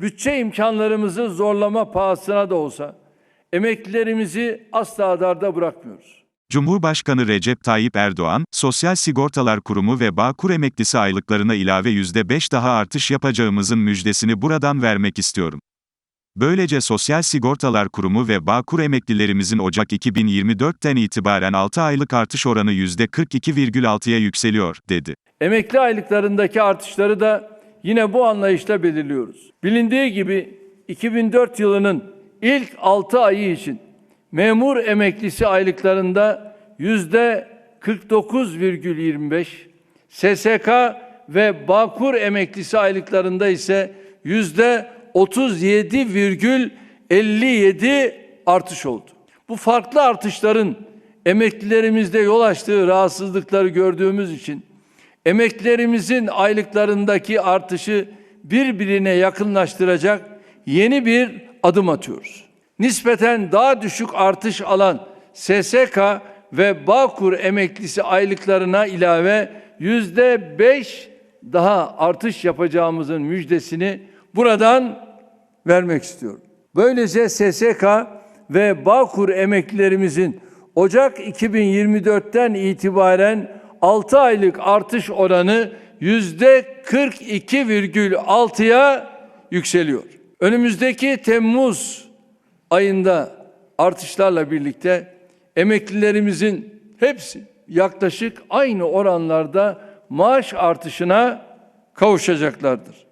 bütçe imkanlarımızı zorlama pahasına da olsa emeklilerimizi asla darda bırakmıyoruz. Cumhurbaşkanı Recep Tayyip Erdoğan, Sosyal Sigortalar Kurumu ve Bağkur emeklisi aylıklarına ilave %5 daha artış yapacağımızın müjdesini buradan vermek istiyorum. Böylece Sosyal Sigortalar Kurumu ve Bağkur emeklilerimizin Ocak 2024'ten itibaren 6 aylık artış oranı %42,6'ya yükseliyor, dedi. Emekli aylıklarındaki artışları da yine bu anlayışla belirliyoruz. Bilindiği gibi 2004 yılının ilk 6 ayı için memur emeklisi aylıklarında yüzde 49,25, SSK ve Bağkur emeklisi aylıklarında ise yüzde 37,57 artış oldu. Bu farklı artışların emeklilerimizde yol açtığı rahatsızlıkları gördüğümüz için emeklilerimizin aylıklarındaki artışı birbirine yakınlaştıracak yeni bir adım atıyoruz. Nispeten daha düşük artış alan SSK ve Bağkur emeklisi aylıklarına ilave yüzde beş daha artış yapacağımızın müjdesini buradan vermek istiyorum. Böylece SSK ve Bağkur emeklilerimizin Ocak 2024'ten itibaren 6 aylık artış oranı yüzde 42,6'ya yükseliyor. Önümüzdeki Temmuz ayında artışlarla birlikte emeklilerimizin hepsi yaklaşık aynı oranlarda maaş artışına kavuşacaklardır.